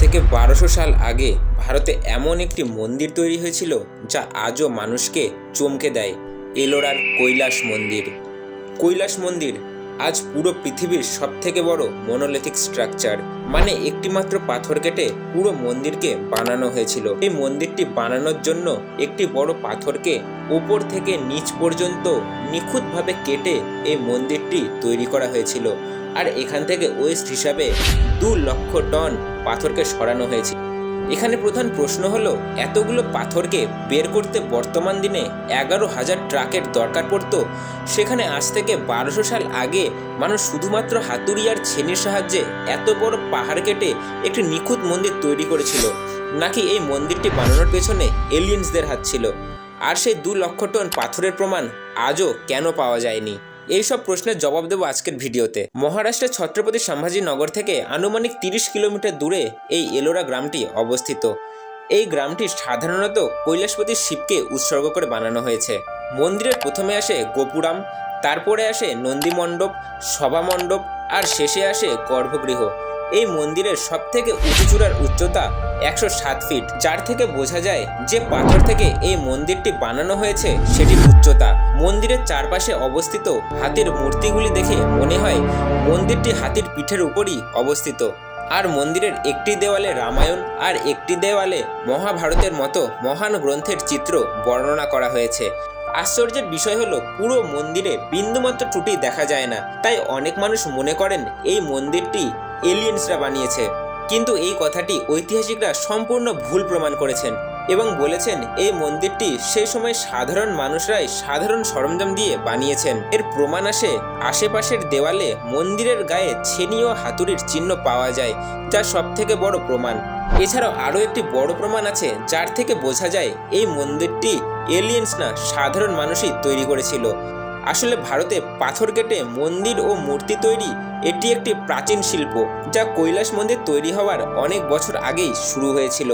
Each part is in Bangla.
থেকে বারোশো সাল আগে ভারতে এমন একটি মন্দির তৈরি হয়েছিল যা আজও মানুষকে চমকে দেয়, এলোরার কৈলাস মন্দির। কৈলাস মন্দির আজ পুরো পৃথিবীর সব থেকে বড় মনোলিথিক স্ট্রাকচার মানে একটিমাত্র পাথর কেটে পুরো মন্দিরকে বানানো হয়েছিল। এই মন্দিরটি বানানোর জন্য একটি বড় পাথরকে উপর থেকে নিচ পর্যন্ত নিখুঁতভাবে কেটে এই মন্দিরটি তৈরি করা হয়েছিল। আর এখান থেকে ওয়েস্ট হিসাবে দু লক্ষ টন পাথরকে সরানো হয়েছে। এখানে প্রধান প্রশ্ন হলো, এতগুলো পাথরকে বের করতে বর্তমান দিনে এগারো হাজার ট্রাকের দরকার পড়তো। সেখানে আজ থেকে বারোশো সাল আগে মানুষ শুধুমাত্র হাতুড়ি আর ছেনির সাহায্যে এত বড় পাহাড় কেটে একটি নিখুঁত মন্দির তৈরি করেছিল। নাকি এই মন্দিরটি বানানোর পেছনে এলিয়েন্সদের হাত ছিল? আর সেই দু লক্ষ টন পাথরের প্রমাণ আজও কেন পাওয়া যায়নি? এই সব প্রশ্নের জবাব দেবো আজকের ভিডিওতে। মহারাষ্ট্রের ছত্রপতি সম্ভাজি নগর থেকে আনুমানিক তিরিশ কিলোমিটার দূরে এই এলোরা গ্রামটি অবস্থিত। এই গ্রামটি সাধারণত কৈলাসপতি শিবকে উৎসর্গ করে বানানো হয়েছে। মন্দিরের প্রথমে আসে গোপুরাম, তারপরে আসে নন্দী মণ্ডপ সভা মণ্ডপ, আর শেষে আসে গর্ভগৃহ। এই মন্দিরের সব থেকে উঁচু চূড়ার উচ্চতা একশো সাত ফিট, যার থেকে বোঝা যায় যে পাথর থেকে এই মন্দিরটি বানানো হয়েছে সেটির উচ্চতা। মন্দিরের চারপাশে অবস্থিত হাতির মূর্তিগুলি দেখে মনে হয় মন্দিরটি হাতির পিঠের উপরই অবস্থিত। আর মন্দিরের একটি দেওয়ালে রামায়ণ আর একটি দেওয়ালে মহাভারতের মতো মহান গ্রন্থের চিত্র বর্ণনা করা হয়েছে। আশ্চর্যের বিষয় হলো, পুরো মন্দিরে বিন্দুমাত্র ত্রুটি দেখা যায় না। তাই অনেক মানুষ মনে করেন এই মন্দিরটি এলিয়েন্সরা বানিয়েছে। কিন্তু এই কথাটি ঐতিহাসিকরা সম্পূর্ণ ভুল প্রমাণ করেছেন এবং বলেছেন এই মন্দিরটি সেই সময় সাধারণ মানুষরাই সাধারণ সরঞ্জাম দিয়ে বানিয়েছেন। এর প্রমাণ আসে আশেপাশের দেওয়ালে মন্দিরের গায়ে ছেনি ও হাতুড়ির চিহ্ন পাওয়া যায়, যা সব থেকে বড় প্রমাণ। এছাড়াও আরও একটি বড় প্রমাণ আছে, যার থেকে বোঝা যায় এই মন্দিরটি এলিয়েন্স না, সাধারণ মানুষই তৈরি করেছিল। আসলে ভারতে পাথর কেটে মন্দির ও মূর্তি তৈরি এটি একটি প্রাচীন শিল্প যা কৈলাস মন্দির তৈরি হওয়ার অনেক বছর আগেই শুরু হয়েছিল,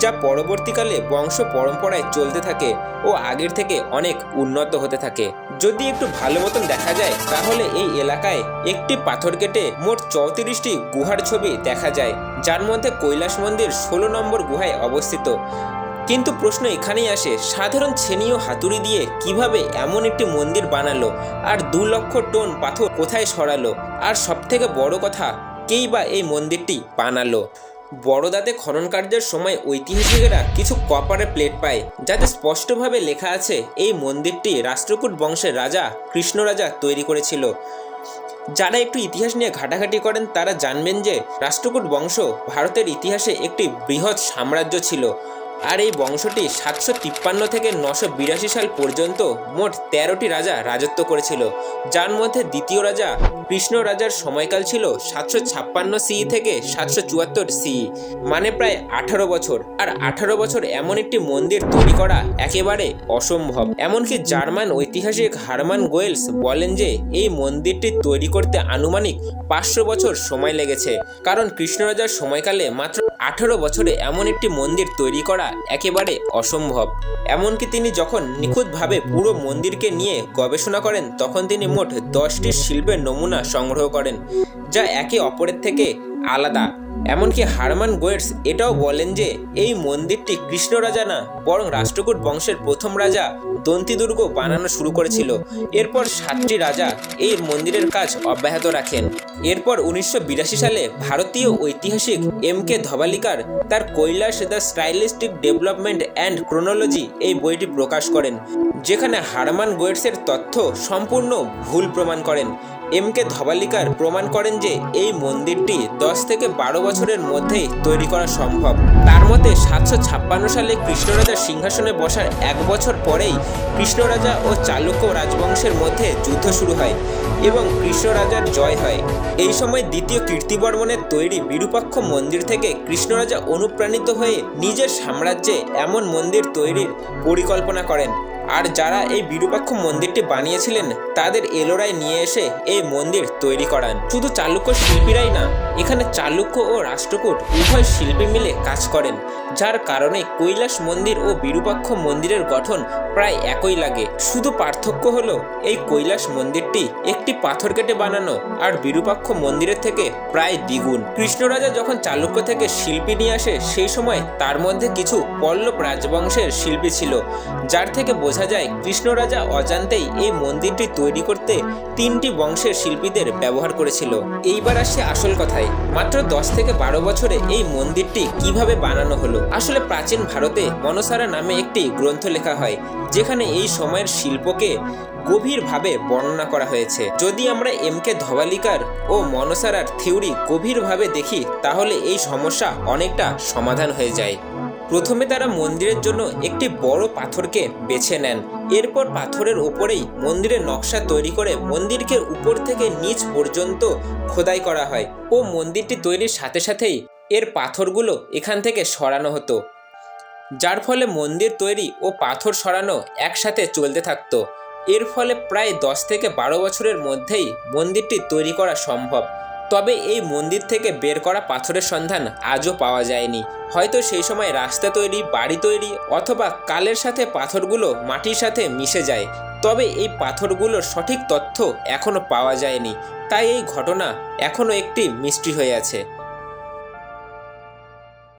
যা পরবর্তীকালে বংশ পরম্পরায় চলতে থাকে ও আগের থেকে অনেক উন্নত হতে থাকে। যদি একটু ভালো মতন দেখা যায়, তাহলে এই এলাকায় একটি পাথর কেটে মোট চৌত্রিশটি গুহার ছবি দেখা যায়, যার মধ্যে কৈলাস মন্দির ষোলো নম্বর গুহায় অবস্থিত। কিন্তু প্রশ্ন এখানেই আসে, সাধারণ ছেনি ও হাতুড়ি দিয়ে কীভাবে এমন একটি মন্দির বানালো? আর দু লক্ষ টন পাথর কোথায় সরালো? আর সবথেকে বড় কথা, কেই বা এই মন্দিরটি বানালো? বড়দাতে খনন কার্যের সময় ঐতিহাসিকেরা কিছু কপারের প্লেট পায়, যাতে স্পষ্টভাবে লেখা আছে, এই মন্দিরটি রাষ্ট্রকূট বংশের রাজা কৃষ্ণ রাজা তৈরি করেছিল। যারা একটু ইতিহাস নিয়ে ঘাটাঘাটি করেন, তারা জানবেন যে রাষ্ট্রকূট বংশ ভারতের ইতিহাসে একটি বৃহৎ সাম্রাজ্য ছিল। আর এই বংশটি সাতশো তিপ্পান্ন থেকে নশো বিরাশি সাল পর্যন্ত মোট তেরোটি রাজা রাজত্ব করেছিল। যার মধ্যে দ্বিতীয় রাজা কৃষ্ণ রাজার সময়কাল ছিল সাতশো ছাপ্পান্ন সিই থেকে সাতশো চুয়াত্তর সিই মানে প্রায় আঠারো বছর। আর আঠারো বছর এমন একটি মন্দির তৈরি করা একেবারে অসম্ভব। এমনকি জার্মান ঐতিহাসিক হারমান গোয়েলস বলেন যে, এই মন্দিরটি তৈরি করতে আনুমানিক পাঁচশো বছর সময় লেগেছে। কারণ কৃষ্ণ রাজার সময়কালে মাত্র আঠারো বছরে এমন একটি মন্দির তৈরি করা একেবারে অসম্ভব। এমনকি তিনি যখন নিখুঁতভাবে পুরো মন্দিরকে নিয়ে গবেষণা করেন, তখন তিনি মোট দশটি শিল্পের নমুনা সংগ্রহ করেন, যা একে অপরের থেকে আলাদা। এমনকি হারমান গোয়েটস এটাও বলেন যে এই মন্দিরটি কৃষ্ণ রাজা না, বরং রাষ্ট্রকূট বংশের প্রথম রাজা দন্তি দুর্গ বানানো শুরু করেছিল। এরপর সাতটি রাজা এই মন্দিরের কাজ অব্যাহত রাখেন। এরপর উনিশশো বিরাশি সালে ভারতীয় ঐতিহাসিক এম কে ধবালিকার তার Kailash the stylistic development and chronology এই বইটি প্রকাশ করেন, যেখানে হারমান গোয়েটসের তথ্য সম্পূর্ণ ভুল প্রমাণ করেন। এম কে ধবালিকার প্রমাণ করেন যে এই মন্দিরটি দশ থেকে বারো বছরের মধ্যেই তৈরি করা সম্ভব। তার মতে সাতশো ছাপ্পান্ন সালে কৃষ্ণরাজার সিংহাসনে বসার এক বছর পরেই কৃষ্ণরাজা ও চালুক্য রাজবংশের মধ্যে যুদ্ধ শুরু হয় এবং কৃষ্ণরাজার জয় হয়। এই সময় দ্বিতীয় কীর্তিবর্মনের তৈরি বিরূপাক্ষ মন্দির থেকে কৃষ্ণরাজা অনুপ্রাণিত হয়ে নিজের সাম্রাজ্যে এমন মন্দির তৈরির পরিকল্পনা করেন। আর যারা এই বিরূপাক্ষ মন্দিরটি বানিয়েছিলেন, তাদের এলোরায় নিয়ে এসে এই মন্দির তৈরি করান। শুধু চালুক্য শিল্পীরাই না, এখানে চালুক্য ও রাষ্ট্রকূট উভয় শিল্পী মিলে কাজ করেন, যার কারণে কৈলাস মন্দির ও বিরূপাক্ষ মন্দিরের গঠন প্রায় একই লাগে। শুধু পার্থক্য হলো, এই কৈলাস মন্দিরটি একটি পাথর কেটে বানানো আর বিরূপাক্ষ মন্দিরের থেকে প্রায় দ্বিগুণ। কৃষ্ণরাজা যখন চালুক্য থেকে শিল্পী নিয়ে আসে, সেই সময় তার মধ্যে কিছু পল্লব রাজবংশের শিল্পী ছিল, যার থেকে বোঝা যায়, কৃষ্ণরাজা অজান্তেই এই মন্দিরটি তৈরি করতে তিনটি বংশের শিল্পীদের ব্যবহার করেছিল। এইবার আসছে আসল কথায়। মাত্র দশ থেকে বারো বছরে এই মন্দিরটি কীভাবে বানানো হলো? আসলে প্রাচীন ভারতে মনসারা নামে একটি গ্রন্থ লেখা হয়, যেখানে এই সময়ের শিল্পকে গভীরভাবে বর্ণনা করা হয়েছে। যদি আমরা এম কে ধবালিকার ও মনসারার থিওরি গভীরভাবে দেখি, তাহলে এই সমস্যা অনেকটা সমাধান হয়ে যায়। প্রথমে তারা মন্দিরের জন্য একটি বড় পাথরকে বেছে নেন। এরপর পাথরের ওপরেই মন্দিরের নকশা তৈরি করে মন্দিরকে উপর থেকে নিচ পর্যন্ত খোদাই করা হয় ও মন্দিরটি তৈরির সাথে সাথেই এর পাথরগুলো এখান থেকে সরানো হতো। যার ফলে মন্দির তৈরি ও পাথর সরানো একসাথে চলতে থাকতো। এর ফলে প্রায় দশ থেকে বারো বছরের মধ্যেই মন্দিরটি তৈরি করা সম্ভব। তবে এই মন্দির থেকে বের করা পাথরের সন্ধান আজও পাওয়া যায়নি। হয়তো সেই সময় রাস্তা তৈরি, বাড়ি তৈরি অথবা কালের সাথে পাথরগুলো মাটির সাথে মিশে যায়। তবে এই পাথরগুলোর সঠিক তথ্য এখনও পাওয়া যায়নি। তাই এই ঘটনা এখনও একটি মিষ্টি হয়ে আছে।